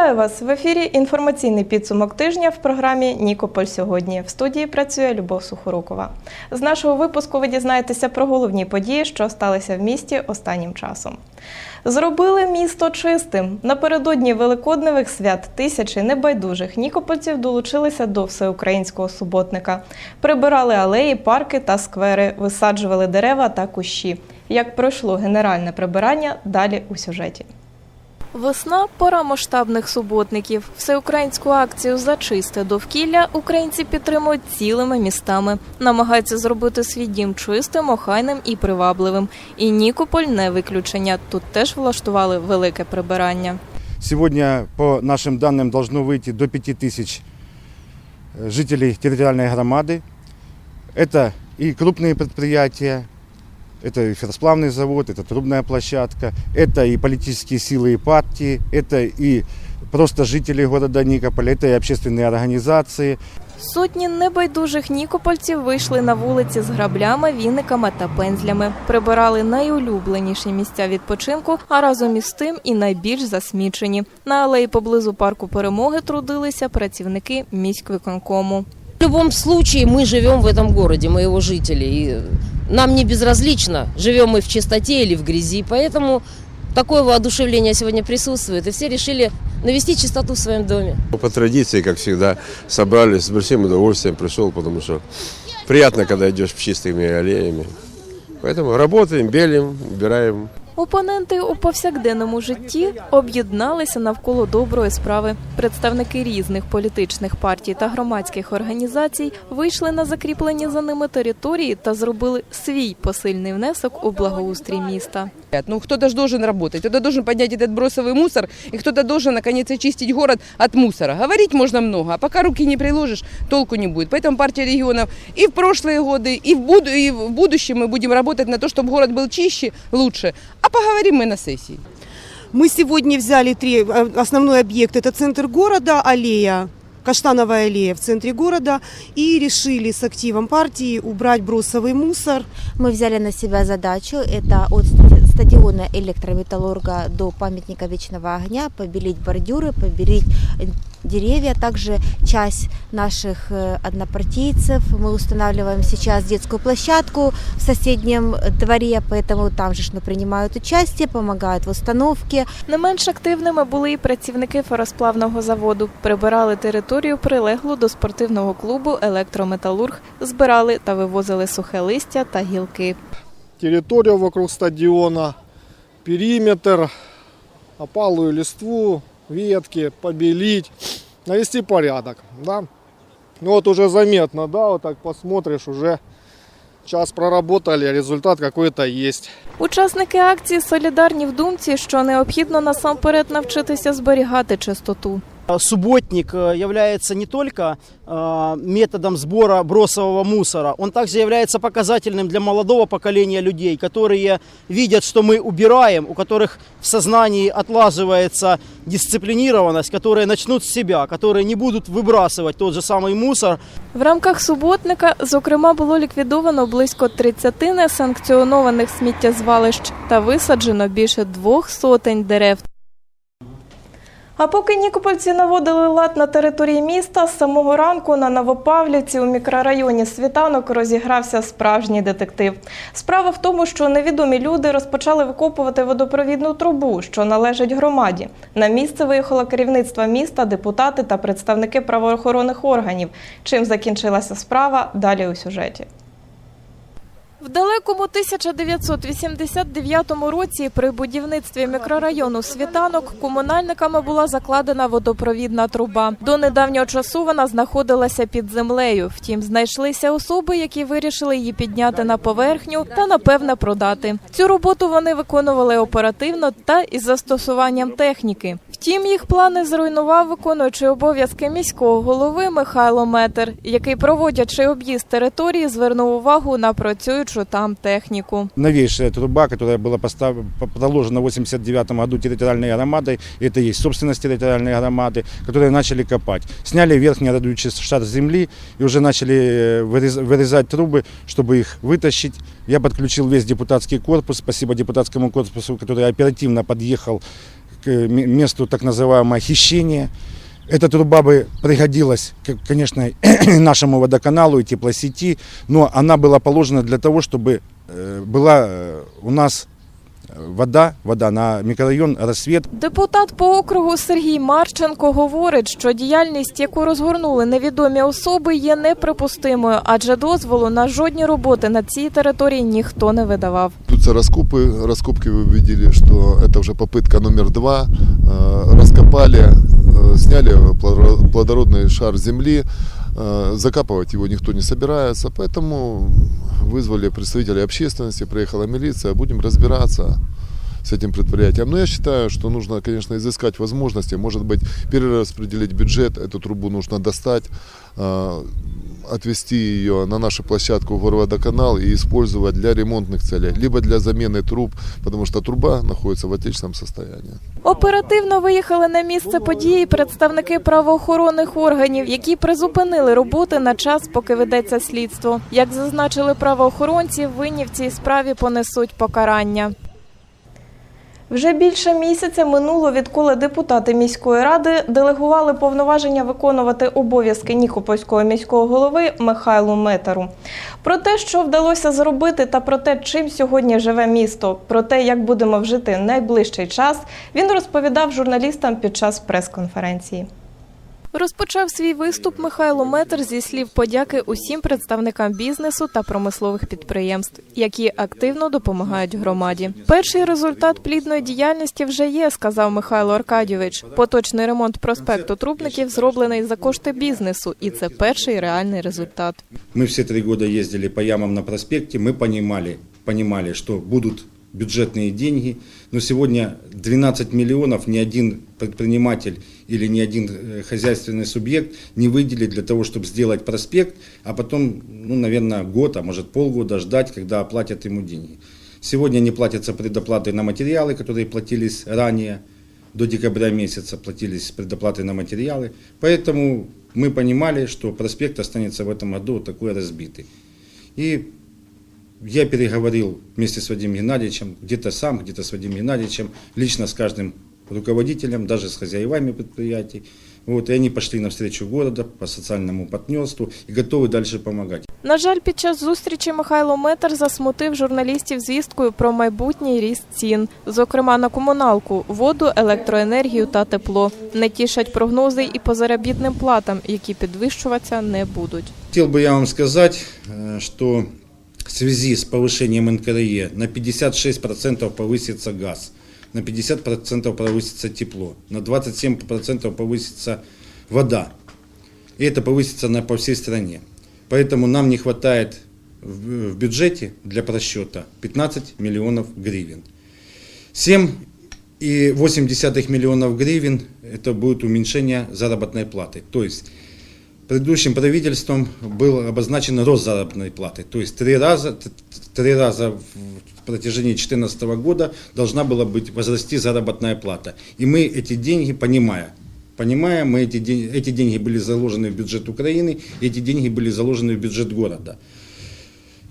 Вітаю вас в ефірі. Інформаційний підсумок тижня в програмі Нікополь сьогодні. В студії працює Любов Сухорукова. З нашого випуску ви дізнаєтеся про головні події, що сталися в місті останнім часом. Зробили місто чистим. Напередодні великодневих свят тисячі небайдужих нікопольців долучилися до всеукраїнського суботника. Прибирали алеї, парки та сквери, висаджували дерева та кущі. Як пройшло генеральне прибирання, далі у сюжеті. Весна пора масштабних суботників. Всеукраїнську акцію за чисте довкілля українці підтримують цілими містами, намагаються зробити свій дім чистим, охайним і привабливим. І Нікополь не виключення. Тут теж влаштували велике прибирання. Сегодня, по нашим данным, должно выйти до 5000 э, жителей территориальной громады. Это и крупные предприятия, это и ферросплавный завод, это трубная площадка, это и политические силы и партии, это и просто жители города Никополя, это и общественные организации. Сотні небайдужих нікопольців вийшли на вулиці з граблями, віниками та пензлями. Прибирали найулюбленіші місця відпочинку, а разом із тим і найбільш засмічені. На алеї поблизу парку перемоги трудилися працівники міськвиконкому. В любом случае мы живем в этом городе, мы его жители. И нам не безразлично, живем мы в чистоте или в грязи. Поэтому такое воодушевление сегодня присутствует. И все решили навести чистоту в своем доме. По традиции, как всегда, собрались с большим удовольствием, пришел, потому что приятно, когда идешь чистыми аллеями. Поэтому работаем, белим, убираем. Опоненти у повсякденному житті об'єдналися навколо доброї справи. Представники різних політичних партій та громадських організацій вийшли на закріплені за ними території та зробили свій посильний внесок у благоустрій міста. Ну, кто-то же должен работать, кто-то должен поднять этот бросовый мусор, и кто-то должен, наконец, очистить город от мусора. Говорить можно много, а пока руки не приложишь, толку не будет. Поэтому партия регионов и в прошлые годы, и в, буду, и в будущем мы будем работать на то, чтобы город был чище, лучше. А поговорим мы на сессии. Мы сегодня взяли три э, основной объект. Это центр города, аллея, Каштановая аллея в центре города. И решили с активом партии убрать бросовый мусор. Мы взяли на себя задачу, это от стадиона электрометаллурга до памятника Вечного огня, побелить бордюры, побелить э, деревья. Также часть наших э, однопартийцев мы устанавливаем сейчас детскую площадку в соседнем дворе, поэтому там же ж, ну, принимают участие, помогают в установке. Не менш активними були і працівники феросплавного заводу. Прибирали територію, прилеглу до спортивного клубу Електрометалург, збирали та вивозили сухе листя та гілки. территорию вокруг стадиона, периметр, опалую листву, ветки, побелить, навести порядок, да. Ну вот уже заметно, да, вот так посмотришь, уже час проработали, результат какой-то есть. Учасники акції солідарні в думці, що необхідно насамперед навчитися зберігати чистоту. Субботник э, является не только э, методом сбора бросового мусора, он также является показательным для молодого поколения людей, которые видят, что мы убираем, у которых в сознании отлаживается дисциплинированность, которые начнут с себя, которые не будут выбрасывать тот же самый мусор, В рамках суботника, зокрема, було ліквідовано близько 30 несанкціонованих сміттєзвалищ та висаджено більше двох сотень дерев. А поки нікопольці наводили лад на території міста, з самого ранку на Новопавлівці у мікрорайоні Світанок розігрався справжній детектив. Справа в тому, що невідомі люди розпочали викопувати водопровідну трубу, що належить громаді. На місце виїхало керівництво міста, депутати та представники правоохоронних органів. Чим закінчилася справа, далі у сюжеті. В далекому 1989 році при будівництві мікрорайону Світанок комунальниками була закладена водопровідна труба. До недавнього часу вона знаходилася під землею. Втім, знайшлися особи, які вирішили її підняти на поверхню та напевне продати. Цю роботу вони виконували оперативно та із застосуванням техніки. Втім, їх плани зруйнував виконуючий обов'язки міського голови Михайло Метер, який, проводячи об'їзд території, звернув увагу на працюючу там техніку. Новейшая труба, которая была постав- по- проложена в 89 году территориальной громадой, это и есть собственность территориальной громады, которые начали копать. Сняли верхний родующий шар земли и уже начали э, вырез- вырезать трубы, чтобы их вытащить. Я подключил весь депутатский корпус, спасибо депутатскому корпусу, который оперативно подъехал к м- месту так называемого хищения. Эта труба бы пригодилась, к- конечно, нашему водоканалу и теплосети, но она была положена для того, чтобы э, была э, у нас э, вода, вода на микрорайон «Рассвет». Депутат по округу Сергій Марченко говорить, що діяльність, яку розгорнули невідомі особи, є неприпустимою, адже дозволу на жодні роботи на цій території ніхто не видавав. Ведутся раскопы. Раскопки вы видели, что это уже попытка номер два. Э, Раскопали, э, сняли плодоро- плодородный шар земли. Э, Закапывать его никто не собирается, поэтому вызвали представителей общественности, приехала милиция, будем разбираться с этим предприятием. Но я считаю, что нужно, конечно, изыскать возможности, может быть, перераспределить бюджет, эту трубу нужно достать, э, отвести ее на нашу площадку в Горводоканал и использовать для ремонтных целей, либо для замены труб, потому что труба находится в отечественном состоянии. Оперативно виїхали на місце події представники правоохоронних органів, які призупинили роботи на час, поки ведеться слідство. Як зазначили правоохоронці, винні в цій справі понесуть покарання. Вже більше місяця минуло, відколи депутати міської ради делегували повноваження виконувати обов'язки Нікопольського міського голови Михайлу Метару. Про те, що вдалося зробити, та про те, чим сьогодні живе місто, про те, як будемо вжити найближчий час, він розповідав журналістам під час прес-конференції. Розпочав свій виступ Михайло Метр зі слів подяки усім представникам бізнесу та промислових підприємств, які активно допомагають громаді. Перший результат плідної діяльності вже є, сказав Михайло Аркадійович. Поточний ремонт проспекту Трубників зроблений за кошти бізнесу, і це перший реальний результат. Мы все три года ездили по ямам на проспекте, мы понимали, понимали, что будут бюджетные деньги, но сегодня 12 миллионов ни один предприниматель или ни один э, хозяйственный субъект не выделит для того, чтобы сделать проспект, а потом, ну, наверное, год, а может полгода ждать, когда оплатят ему деньги. Сегодня не платятся предоплаты на материалы, которые платились ранее, до декабря месяца платились предоплаты на материалы, поэтому мы понимали, что проспект останется в этом году такой разбитый. И я переговорил вместе с Вадимом Геннадьевичем, где-то сам, где-то с Вадимом Геннадьевичем, лично с каждым руководителем, даже с хозяевами предприятий. Вот, и они пошли навстречу города по социальному партнерству и готовы дальше помогать. На жаль, під час зустрічі Михайло Метр засмутив журналістів звісткою про майбутній ріст цін, зокрема на комуналку, воду, електроенергію та тепло. Не тішать прогнози і по заробітним платам, які підвищуватися не будуть. Хотел бы я вам сказать, э, что в связи с повышением НКРЕ на 56% повысится газ, на 50% повысится тепло, на 27% повысится вода. И это повысится на, по всей стране. Поэтому нам не хватает в, в бюджете для просчета 15 миллионов гривен. 7,8 миллионов гривен – это будет уменьшение заработной платы. То есть предыдущим правительством был обозначен рост заработной платы. То есть три раза, три раза в протяжении 2014 года должна была быть возрасти заработная плата. И мы эти деньги, понимая, понимая, мы эти, эти деньги были заложены в бюджет Украины, эти деньги были заложены в бюджет города.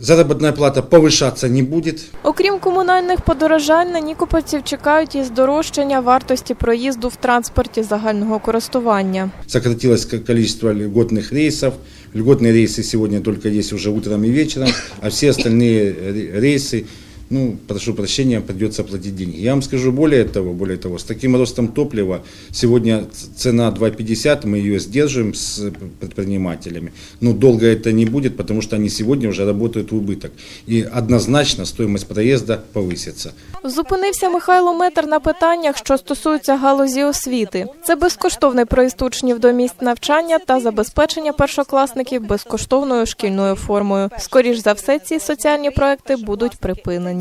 Заработная плата повышаться не будет, Окрім комунальних подорожань, на нікопольців чекають і здорожчання вартості проїзду в транспорті загального користування. сократилось ко- количество льготных рейсов. Льготные рейсы сегодня только есть уже утром и вечером, а все остальные ре- рейсы, ну, прошу прощения, придется платить деньги. Я вам скажу более того, более того, с таким ростом топлива сегодня ц- цена 2,50, мы ее сдерживаем с предпринимателями, но долго это не будет, потому что они сегодня уже работают в убыток. И однозначно стоимость проезда повысится. Зупинився Михайло Метр на питаннях, що стосуються галузі освіти. Це безкоштовний проїзд учнів до місць навчання та забезпечення першокласників безкоштовною шкільною формою. Скоріш за все, ці соціальні проекти будуть припинені.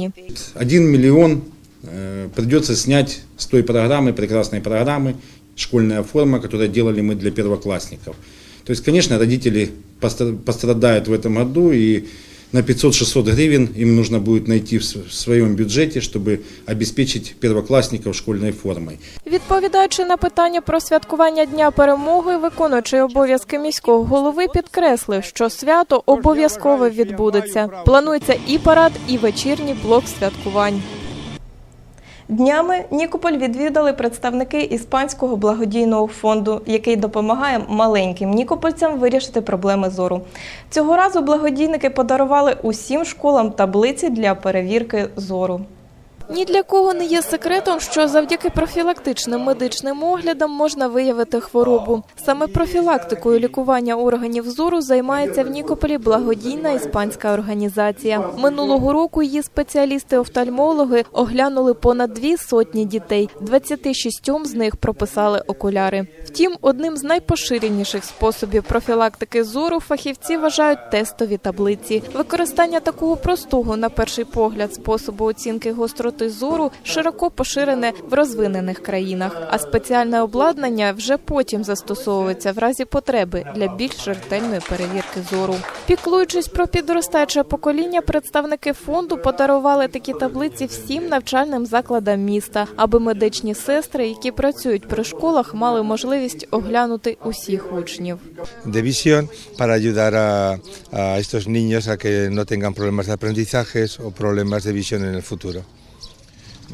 1 миллион э, придется снять с той программы, прекрасной программы «Школьная форма», которую делали мы для первоклассников. То есть, конечно, родители постра- пострадают в этом году, и на 500-600 гривен им нужно будет найти в своєму бюджете, чтобы обеспечить первоклассников школьной формой. Відповідаючи на питання про святкування Дня перемоги, виконуючий обов'язки міського голови підкреслив, що свято обов'язково відбудеться. Планується і парад, і вечірній блок святкувань. Днями Нікополь відвідали представники іспанського благодійного фонду, який допомагає маленьким нікопольцям вирішити проблеми зору. Цього разу благодійники подарували усім школам таблиці для перевірки зору. Ні для кого не є секретом, що завдяки профілактичним медичним оглядам можна виявити хворобу. Саме профілактикою лікування органів зору займається в Нікополі благодійна іспанська організація. Минулого року її спеціалісти-офтальмологи оглянули понад дві сотні дітей. 26 з них прописали окуляри. Втім, одним з найпоширеніших способів профілактики зору фахівці вважають тестові таблиці. Використання такого простого, на перший погляд, способу оцінки гостроти зору широко поширене в розвинених країнах, а спеціальне обладнання вже потім застосовується в разі потреби для більш ретельної перевірки зору. Піклуючись про підростаюче покоління, представники фонду подарували такі таблиці всім навчальним закладам міста, аби медичні сестри, які працюють при школах, мали можливість оглянути усіх учнів. a, a estos niños a que no tengan problemas de aprendizajes o problemas de visión en el futuro.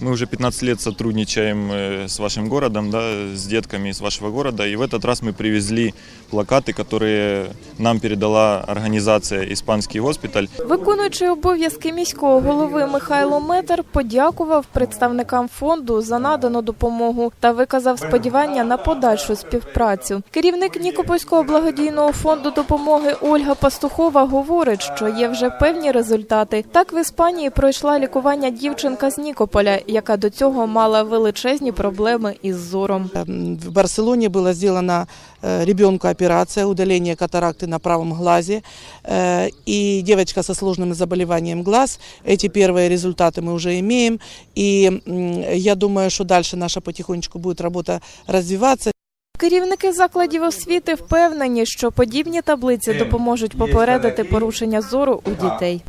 Мы уже 15 лет сотрудничаем э, с вашим городом, да, с детками из вашего города. И в этот раз мы привезли плакаты, которые нам передала организация «Испанский госпиталь». Виконуючий обов'язки міського голови Михайло Метер подякував представникам фонду за надану допомогу та виказав сподівання на подальшу співпрацю. Керівник Нікопольського благодійного фонду допомоги Ольга Пастухова говорить, що є вже певні результати. Так в Іспанії пройшла лікування дівчинка з Нікополя, яка до цього мала величезні проблеми із зором. В Барселоне была сделана э, ребенку операция удаления катаракты на правом глазе. Э, И девочка со сложным заболеванием глаз. Эти первые результаты мы уже имеем. И м, я думаю, что дальше наша потихонечку будет работа развиваться. Керівники закладів освіти впевнені, що подібні таблиці допоможуть попередити порушення зору у дітей.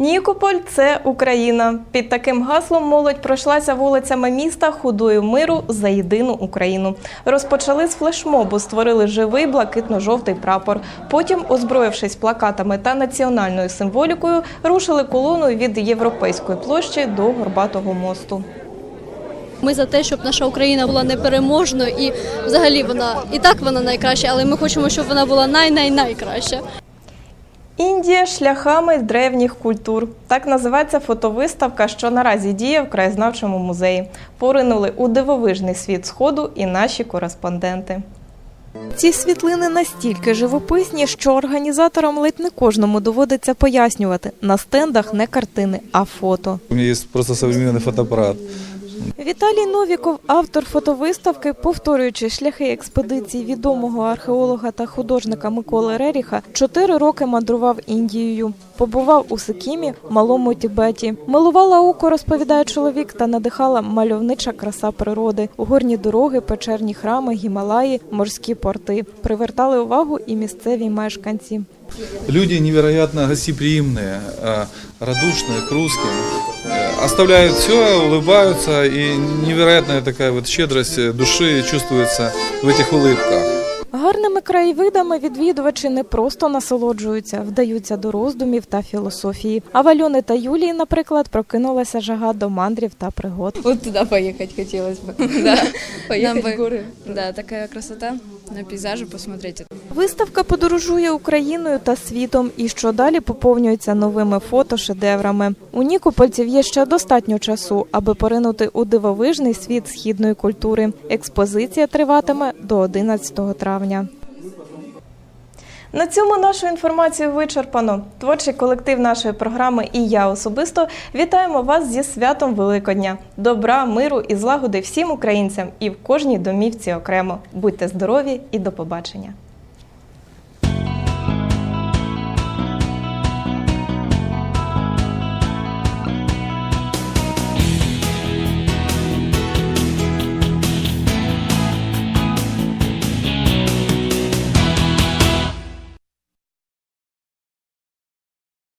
Нікополь це Україна. Під таким гаслом молодь пройшлася вулицями міста худою миру за єдину Україну. Розпочали з флешмобу, створили живий блакитно-жовтий прапор. Потім, озброївшись плакатами та національною символікою, рушили колоною від європейської площі до Горбатого мосту. Ми за те, щоб наша Україна була непереможною і взагалі вона і так вона найкраща, але ми хочемо, щоб вона була най-най-найкраща. Індія шляхами древніх культур. Так називається фотовиставка, що наразі діє в краєзнавчому музеї. Поринули у дивовижний світ сходу і наші кореспонденти. Ці світлини настільки живописні, що організаторам ледь не кожному доводиться пояснювати на стендах не картини, а фото. У меня есть просто современный фотоаппарат. Віталій Новіков, автор фотовиставки, повторюючи шляхи експедиції відомого археолога та художника Миколи Реріха, чотири роки мандрував Індією. Побував у Сикімі, малому Тібеті. Милувала око, розповідає чоловік, та надихала мальовнича краса природи. Горні дороги, печерні храми, гімалаї, морські порти. Привертали увагу і місцеві мешканці. Люди невероятно гостеприимные, э, радушные к русским. Э, Оставляют все, улыбаются, и невероятная такая вот щедрость э, души чувствуется в этих улыбках. Гарними краєвидами відвідувачі не просто насолоджуються, вдаються до роздумів та філософії. А в Альони та Юлії, наприклад, прокинулася жага до мандрів та пригод. Вот туда поехать хотелось бы. Да, поехать в горы. Да, такая красота на пейзажи посмотреть. Виставка подорожує Україною та світом і що далі поповнюється новими фотошедеврами. У Нікопольців є ще достатньо часу, аби поринути у дивовижний світ східної культури. Експозиція триватиме до 11 травня. На цьому нашу інформацію вичерпано. Творчий колектив нашої програми і я особисто вітаємо вас зі святом Великодня. Добра, миру і злагоди всім українцям і в кожній домівці окремо. Будьте здорові і до побачення.